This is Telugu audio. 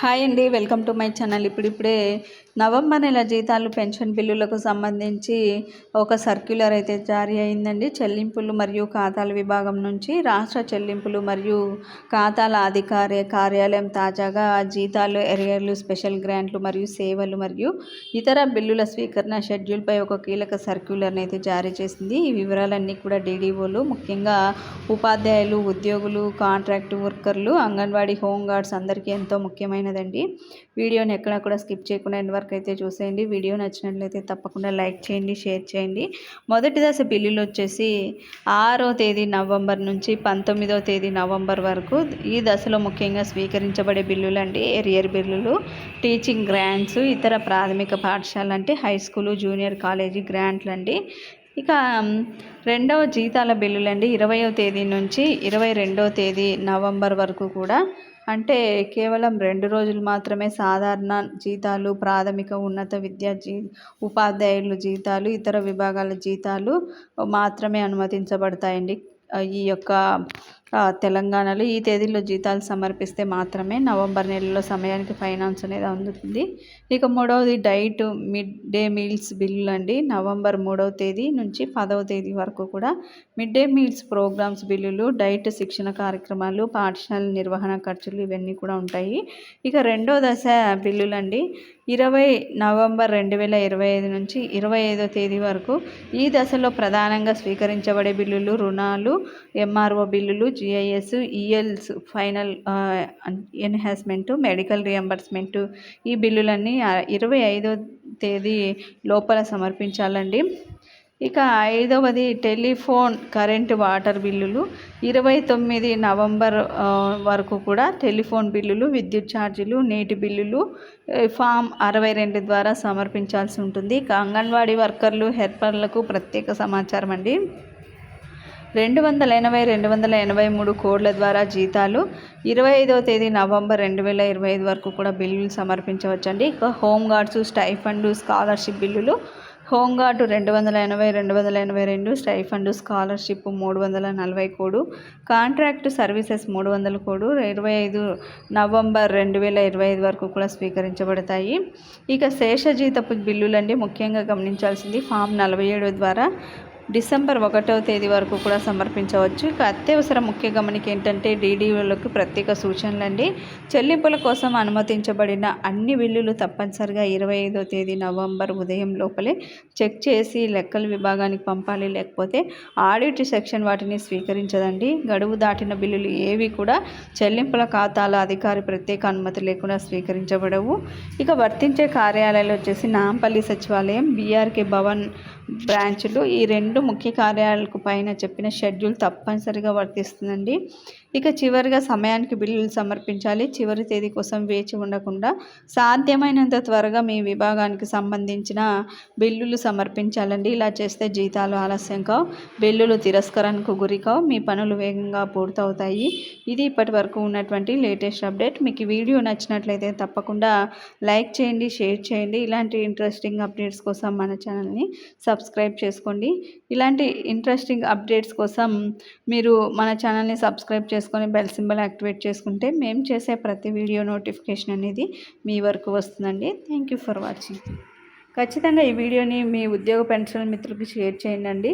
హాయ్ అండి వెల్కమ్ టు మై ఛానల్. ఇప్పుడిప్పుడే నవంబర్ నెల జీతాలు పెన్షన్ బిల్లులకు సంబంధించి ఒక సర్క్యులర్ అయితే జారీ అయిందండి. చెల్లింపులు మరియు ఖాతాల విభాగం నుంచి రాష్ట్ర చెల్లింపులు మరియు ఖాతాల అధికార కార్యాలయం తాజాగా జీతాలు ఎరియర్లు స్పెషల్ గ్రాంట్లు మరియు సేవలు మరియు ఇతర బిల్లుల స్వీకరణ షెడ్యూల్పై ఒక కీలక సర్క్యులర్ని అయితే జారీ చేసింది. ఈ వివరాలన్నీ కూడా డీడీఓలు ముఖ్యంగా ఉపాధ్యాయులు ఉద్యోగులు కాంట్రాక్ట్ వర్కర్లు అంగన్వాడీ హోంగార్డ్స్ అందరికీ ఎంతో ముఖ్యమైన ముఖ్యమైనదండి వీడియోని ఎక్కడ కూడా స్కిప్ చేయకుండా ఎండ్ వరకు అయితే చూసేయండి. వీడియో నచ్చినట్లయితే తప్పకుండా లైక్ చేయండి షేర్ చేయండి. మొదటి దశ బిల్లులు వచ్చేసి ఆరో తేదీ నవంబర్ నుంచి పంతొమ్మిదో తేదీ నవంబర్ వరకు ఈ దశలో ముఖ్యంగా స్వీకరించబడే బిల్లులు అండి. ఎరియర్ బిల్లులు టీచింగ్ గ్రాంట్స్ ఇతర ప్రాథమిక పాఠశాల అంటే హై స్కూలు జూనియర్ కాలేజీ గ్రాంట్లు అండి. ఇక రెండవ జీతాల బిల్లులండి. ఇరవయో తేదీ నుంచి ఇరవై రెండవ తేదీ నవంబర్ వరకు కూడా అంటే కేవలం రెండు రోజులు మాత్రమే సాధారణ జీతాలు ప్రాథమిక ఉన్నత విద్యా జీ ఉపాధ్యాయులు జీతాలు ఇతర విభాగాల జీతాలు మాత్రమే అనుమతించబడతాయండి. ఈ యొక్క తెలంగాణలో ఈ తేదీలో జీతాలు సమర్పిస్తే మాత్రమే నవంబర్ నెలలో సమయానికి ఫైనాన్స్ అనేది అందుతుంది. ఇక మూడవది డైట్ మిడ్ డే మీల్స్ బిల్లులు అండి. నవంబర్ మూడవ తేదీ నుంచి పదవ తేదీ వరకు కూడా మిడ్ డే మీల్స్ ప్రోగ్రామ్స్ బిల్లులు డైట్ శిక్షణ కార్యక్రమాలు పాఠశాల నిర్వహణ ఖర్చులు ఇవన్నీ కూడా ఉంటాయి. ఇక రెండో దశ బిల్లులు అండి. ఇరవై నవంబర్ రెండు వేల ఇరవై ఐదు నుంచి ఇరవై ఐదో తేదీ వరకు ఈ దశలో ప్రధానంగా స్వీకరించబడే బిల్లులు రుణాలు ఎంఆర్ఓ బిల్లులు GIS ELs final enhancement medical reimbursement ఈ బిల్లులన్నీ ఇరవై ఐదో తేదీ లోపల సమర్పించాలండి. ఇక ఐదవది టెలిఫోన్ కరెంటు వాటర్ బిల్లులు. ఇరవై తొమ్మిది నవంబర్ వరకు కూడా టెలిఫోన్ బిల్లులు విద్యుత్ ఛార్జీలు నీటి బిల్లులు ఫామ్ అరవై రెండు ద్వారా సమర్పించాల్సి ఉంటుంది. ఇక అంగన్వాడీ వర్కర్లు హెల్పర్లకు ప్రత్యేక సమాచారం అండి రెండు వందల ఎనభై రెండు వందల ఎనభై మూడు కోడ్ల ద్వారా జీతాలు ఇరవై ఐదవ తేదీ నవంబర్ రెండు వేల ఇరవై ఐదు వరకు కూడా బిల్లులు సమర్పించవచ్చండి. ఇక హోమ్ గార్డ్స్ స్టైఫండ్ స్కాలర్షిప్ బిల్లులు. హోంగార్డు రెండు వందల ఎనభై రెండు వందల ఎనభై రెండు స్టైఫండ్ స్కాలర్షిప్ మూడు వందల నలభై కోడు కాంట్రాక్ట్ సర్వీసెస్ మూడు వందల కోడు ఇరవై ఐదు నవంబర్ రెండు వేల ఇరవై ఐదు వరకు కూడా స్వీకరించబడతాయి. ఇక శేషజీతపు బిల్లులండి ముఖ్యంగా గమనించాల్సింది ఫామ్ నలభై ఏడు ద్వారా డిసెంబర్ ఒకటవ తేదీ వరకు కూడా సమర్పించవచ్చు. ఇక అత్యవసర ముఖ్య గమనిక ఏంటంటే డీడీఓలకు ప్రత్యేక సూచనలు అండి చెల్లింపుల కోసం అనుమతించబడిన అన్ని బిల్లులు తప్పనిసరిగా ఇరవై ఐదో తేదీ నవంబర్ ఉదయం లోపలే చెక్ చేసి లెక్కల విభాగానికి పంపాలి. లేకపోతే ఆడిట్ సెక్షన్ వాటిని స్వీకరించదండి. గడువు దాటిన బిల్లులు ఏవి కూడా చెల్లింపుల ఖాతాల అధికారి ప్రత్యేక అనుమతి లేకుండా స్వీకరించబడవు. ఇక వర్తించే కార్యాలయాలు వచ్చేసి నాంపల్లి సచివాలయం బీఆర్కే భవన్ బ్రాంచ్లు. ఈ రెండు ముఖ్య కార్యాలకు పైన చెప్పిన షెడ్యూల్ తప్పనిసరిగా వర్తిస్తుందండి. ఇక చివరిగా సమయానికి బిల్లులు సమర్పించాలి. చివరి తేదీ కోసం వేచి ఉండకుండా సాధ్యమైనంత త్వరగా మీ విభాగానికి సంబంధించిన బిల్లులు సమర్పించాలండి. ఇలా చేస్తే జీతాలు ఆలస్యం కావు బిల్లులు తిరస్కరణకు గురికావు మీ పనులు వేగంగా పూర్తవుతాయి. ఇది ఇప్పటి వరకు ఉన్నటువంటి లేటెస్ట్ అప్డేట్. మీకు వీడియో నచ్చినట్లయితే తప్పకుండా లైక్ చేయండి షేర్ చేయండి. ఇలాంటి ఇంట్రెస్టింగ్ అప్డేట్స్ కోసం మన ఛానల్ని సబ్స్క్రైబ్ చేసుకోండి. ఇలాంటి ఇంట్రెస్టింగ్ అప్డేట్స్ కోసం మీరు మన ఛానల్ని సబ్స్క్రైబ్ చేసుకొని బెల్ సింబల్ యాక్టివేట్ చేసుకుంటే మేము చేసే ప్రతి వీడియో నోటిఫికేషన్ అనేది మీ వరకు వస్తుందండి. థ్యాంక్ యూ ఫర్ వాచింగ్ ఖచ్చితంగా ఈ వీడియోని మీ ఉద్యోగ పెన్షన్ మిత్రులకి షేర్ చేయండి.